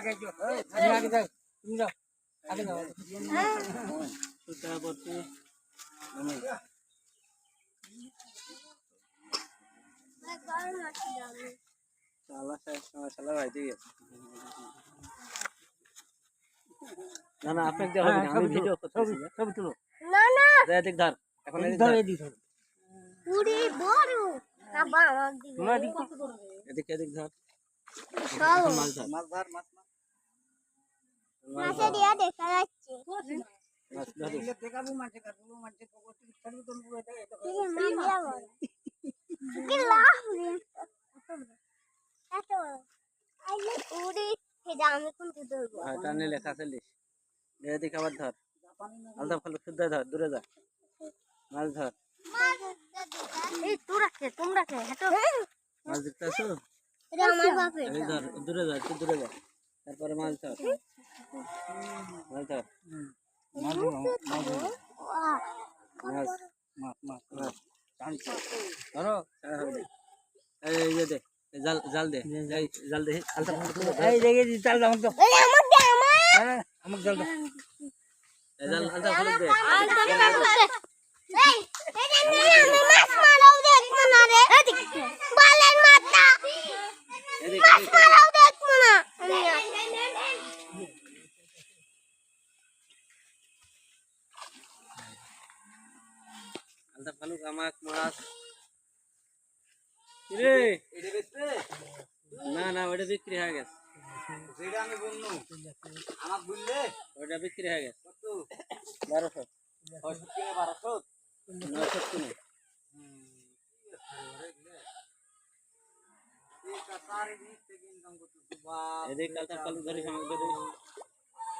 আগে যাও তুমি আগে যাও তুমি যাও আগে যাও সুতা পড়ছে শালা শালা শালা ভাই ঠিক আছে না না আপনাকে দেওয়া হবে না আমি ভিডিও করতেছি ছবি তুলো। না না। দেখ দেখ ধর এখন এদিক ধর ধর। এদিক ধর। পুরি বড়। না বাবা দিবে তোমরা এদিক তো এদিক এদিক ধর। চলো মাছ ধর মাছ ধর। মাছ মাছে দিয়া দেখা যাচ্ছে। দূরে যা। মাছ ধর। এই তোরা কে তোমরা কে হেটো মাছ দেখতে আসো? এটা আমার বাপের ধর দূরে যা দূরে যা। তারপরে মাছ ধর। দে জাল জাল দে জাল দে। চাল দাও তো। আমার হ্যাঁ আমাকে জল দাও জাল ফালতু দে এই এটা নিয়ে আমি মাছ মারাও দেখব না রে বালের মাথা এদিক মাছ এদিক, মারাও দেখব না আলতা ফালুক আমাক মাছ। রে? এটা বেচতে? না না ওটা বিক্রি হয়ে গেছে। যেটা আমি বললু আমার বললে ওটা বিক্রি হয়ে গেছে। বারোশো। নয়শো কিনে এদিক আলতা ফালুক ধরিস আমাকে ধরিস।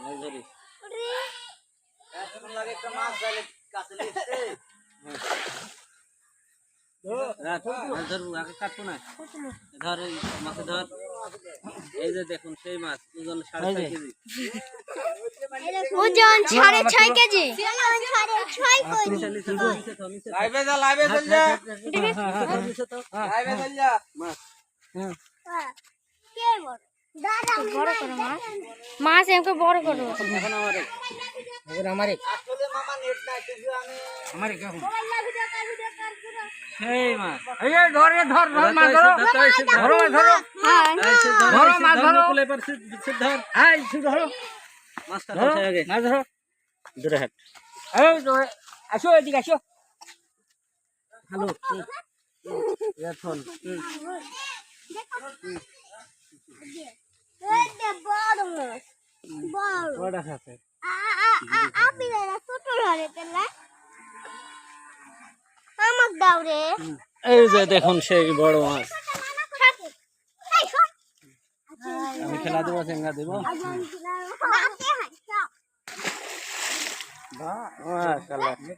মাছ ধরিস। রাত মাছ ধরবো আগে কাটবো না ধর এই মাছে ধর। এই যে দেখুন সেই মাছ ওজন সাড়ে ছয় কেজি। ওজন সাড়ে ছয় কেজি সাড়ে ছয় কেজি। নিচে নিচে তো, নিচে তো, নিচে তো। লাইভে যা লাইভে চল যা লাইভে চল যা মাছ। কে বড় দাদা মাছ মাছ এমকে বড় করো। এখন আমার। এই। আমারে। আমারে সেই মাছ এই এই ধর রে ধর ধর মাছ ধরো। ধরো ধরো এই ধরো, মাছ ধরো। মুকুল এবার সে- সে ধর। এই শুধু ধরো। মাছটা ধরো মাছ ধরো। দূরে হাট। এই তো আসো এদিকে আসো। হ্যালো এখন হুম। বড়। বড়। কয়টা আছে? এই যে দেখুন সেই বড় মাছ। আমি খেলা দেবো চেঙ্গা দেবো। বাপে